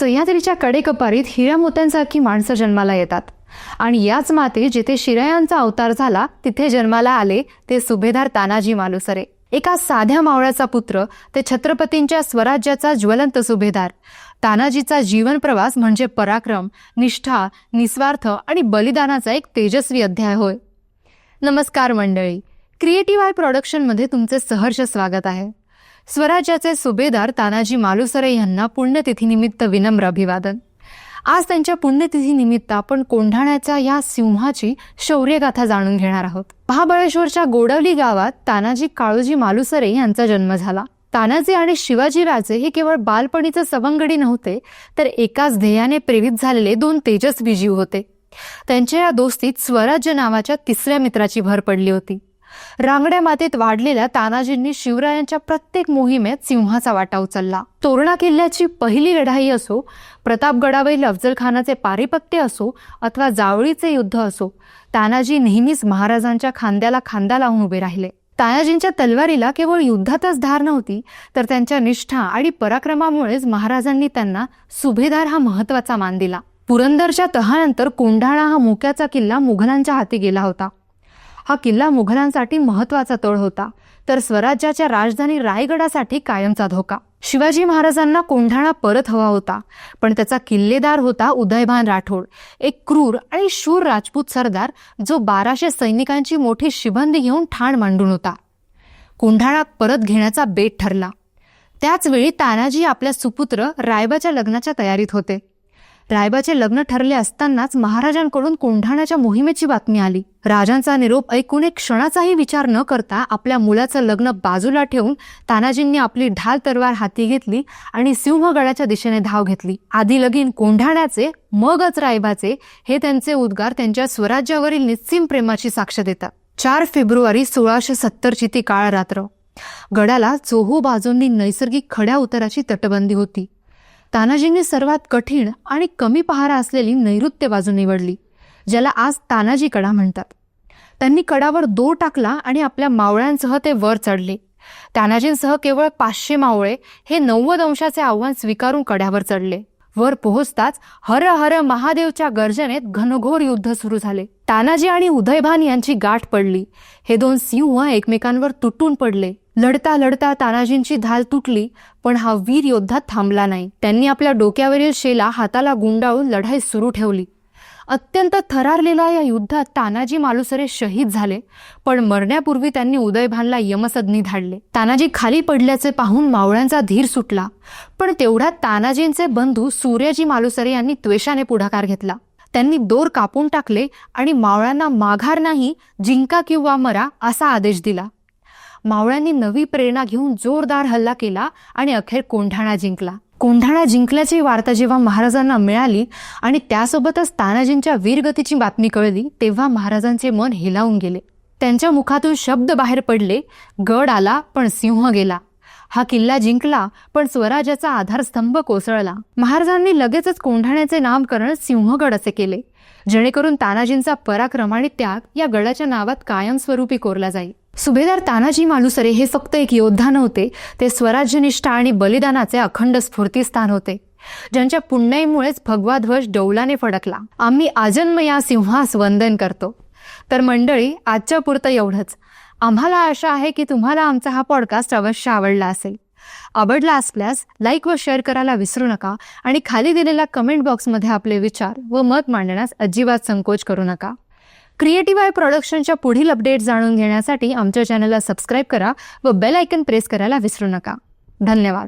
सह्याद्रीच्या कडेकपारीत हिऱ्या मोत्यांसारखी माणसं जन्माला येतात. आणि याच माती जिथे शिरायांचा अवतार झाला तिथे जन्माला आले ते सुभेदार तानाजी मालुसरे. एका साध्या मावळ्याचा पुत्र ते छत्रपतींच्या स्वराज्याचा ज्वलंत सुभेदार. तानाजीचा जीवन प्रवास म्हणजे पराक्रम निष्ठा निस्वार्थ आणि बलिदानाचा एक तेजस्वी अध्याय होय. नमस्कार मंडळी. क्रिएटिव्ह आय प्रॉडक्शनमध्ये तुमचे सहर्ष स्वागत आहे. स्वराज्याचे सुभेदार तानाजी मालुसरे यांना पुण्यतिथीनिमित्त विनम्र अभिवादन. आज त्यांच्या पुण्यतिथीनिमित्त आपण कोंढाण्याच्या या सिंहाची शौर्यगाथा जाणून घेणार आहोत. महाबळेश्वरच्या गोडवली गावात तानाजी काळूजी मालुसरे यांचा जन्म झाला. तानाजी आणि शिवाजीराजे हे केवळ बालपणीचे सवंगडी नव्हते तर एकाच ध्येयाने प्रेरित झालेले दोन तेजस्वी जीव होते. त्यांच्या या दोस्तीत स्वराज्य नावाच्या तिसऱ्या मित्राची भर पडली होती. रांगड्या मातेत वाढलेल्या तानाजींनी शिवरायांच्या प्रत्येक मोहिमेत सिंहाचा वाटा उचलला. तोरणा किल्ल्याची पहिली लढाई असो प्रतापगडावरील अफजल खानाचे पारिपत्य असो अथवा जावळीचे युद्ध असो तानाजी नेहमीच महाराजांच्या खांद्याला खांदा लावून उभे राहिले. तानाजींच्या तलवारीला केवळ युद्धातच धार नव्हती तर त्यांच्या निष्ठा आणि पराक्रमामुळेच महाराजांनी त्यांना सुभेदार हा महत्त्वाचा मान दिला. पुरंदरच्या तहानंतर कोंढाळा हा मोक्याचा किल्ला मुघलांच्या हाती गेला होता. हा किल्ला मुघलांसाठी महत्त्वाचा तळ होता. तर स्वराज्याच्या राजधानी रायगडासाठी कायमचा धोका. शिवाजी महाराजांना कोंढाणा परत हवा होता. पण त्याचा किल्लेदार होता उदयभान राठोड. एक क्रूर आणि शूर राजपूत सरदार जो बाराशे सैनिकांची मोठी शिबंदी घेऊन ठाण मांडून होता. कोंढाणा परत घेण्याचा बेट ठरला. त्याचवेळी तानाजी आपल्या सुपुत्र रायबाच्या लग्नाच्या तयारीत होते. रायबाचे लग्न ठरले असतानाच महाराजांकडून कोंढाण्याच्या मोहिमेची बातमी आली. राजांचा निरोप ऐकून एक क्षणाचाही विचार न करता आपल्या मुलाचं लग्न बाजूला ठेवून तानाजींनी आपली ढाल तरवार हाती घेतली आणि सिंहगडाच्या दिशेने धाव घेतली. आधी लगीन कोंढाण्याचे मगच रायबाचे हे त्यांचे उद्गार त्यांच्या स्वराज्यावरील निस्सीम प्रेमाची साक्ष देतात. चार फेब्रुवारी सोळाशे सत्तरची ती काळ रात्र गडाला चोहू बाजूंनी नैसर्गिक खड्या उतराची तटबंदी होती. तानाजींनी सर्वात कठीण आणि कमी पहारा असलेली नैऋत्य बाजू निवडली. ज्याला आज तानाजी कडा म्हणतात. त्यांनी कडावर दो टाकला आणि आपल्या मावळ्यांसह ते वर चढले. तानाजींसह केवळ पाचशे मावळे हे नव्वद अंशाचे आव्हान स्वीकारून कड्यावर चढले. वर पोहोचताच हर हर महादेवच्या गर्जनेत घनघोर युद्ध सुरू झाले. तानाजी आणि उदयभान यांची गाठ पडली. हे दोन सिंह एकमेकांवर तुटून पडले. लढता लढता तानाजींची धाल तुटली पण हा वीर योद्धा थांबला नाही. त्यांनी आपल्या डोक्यावरील शेला हाताला गुंडाळून लढाई सुरू ठेवली. अत्यंत थरारलेल्या या युद्धात तानाजी मालुसरे शहीद झाले. पण मरण्यापूर्वी त्यांनी उदयभानला यमसदनी धाडले. तानाजी खाली पडल्याचे पाहून मावळ्यांचा धीर सुटला. पण तेवढ्यात तानाजींचे बंधू सूर्यजी मालुसरे यांनी त्वेषाने पुढाकार घेतला. त्यांनी दोर कापून टाकले आणि मावळ्यांना माघार नाही जिंका किंवा मरा असा आदेश दिला. मावळ्यांनी नवी प्रेरणा घेऊन जोरदार हल्ला केला आणि अखेर कोंढाणा जिंकला. कोंढाणा जिंकल्याची वार्ता जेव्हा महाराजांना मिळाली आणि त्यासोबतच तानाजींच्या वीरगतीची बातमी कळली तेव्हा महाराजांचे मन हेलावून गेले. त्यांच्या मुखातून शब्द बाहेर पडले गड आला पण सिंह गेला. हा किल्ला जिंकला पण स्वराज्याचा आधारस्तंभ कोसळला. महाराजांनी लगेचच कोंढाण्याचे नामकरण सिंहगड असे केले. जेणेकरून तानाजींचा पराक्रम आणि त्याग या गडाच्या नावात कायमस्वरूपी कोरला जाईल. सुभेदार तानाजी मालुसरे हे फक्त एक योद्धा नव्हते ते स्वराज्यनिष्ठा आणि बलिदानाचे अखंड स्फूर्तीस्थान होते ज्यांच्या पुण्याईमुळेच भगवा ध्वज डौलाने फडकला. आम्ही आजन्म या सिंहास वंदन करतो. तर मंडळी आजच्या पुरतं एवढंच. आम्हाला आशा आहे की तुम्हाला आमचा हा पॉडकास्ट अवश्य आवडला असेल. आवडला असल्यास लाईक व शेअर करायला विसरू नका आणि खाली दिलेल्या कमेंट बॉक्समध्ये आपले विचार व मत मांडण्यास अजिबात संकोच करू नका. क्रिएटिव्ह आय प्रोडक्शनच्या पुढील अपडेट जाणून घेण्यासाठी आमच्या चॅनलला सबस्क्राईब करा व बेल आयकन प्रेस करायला विसरू नका. धन्यवाद.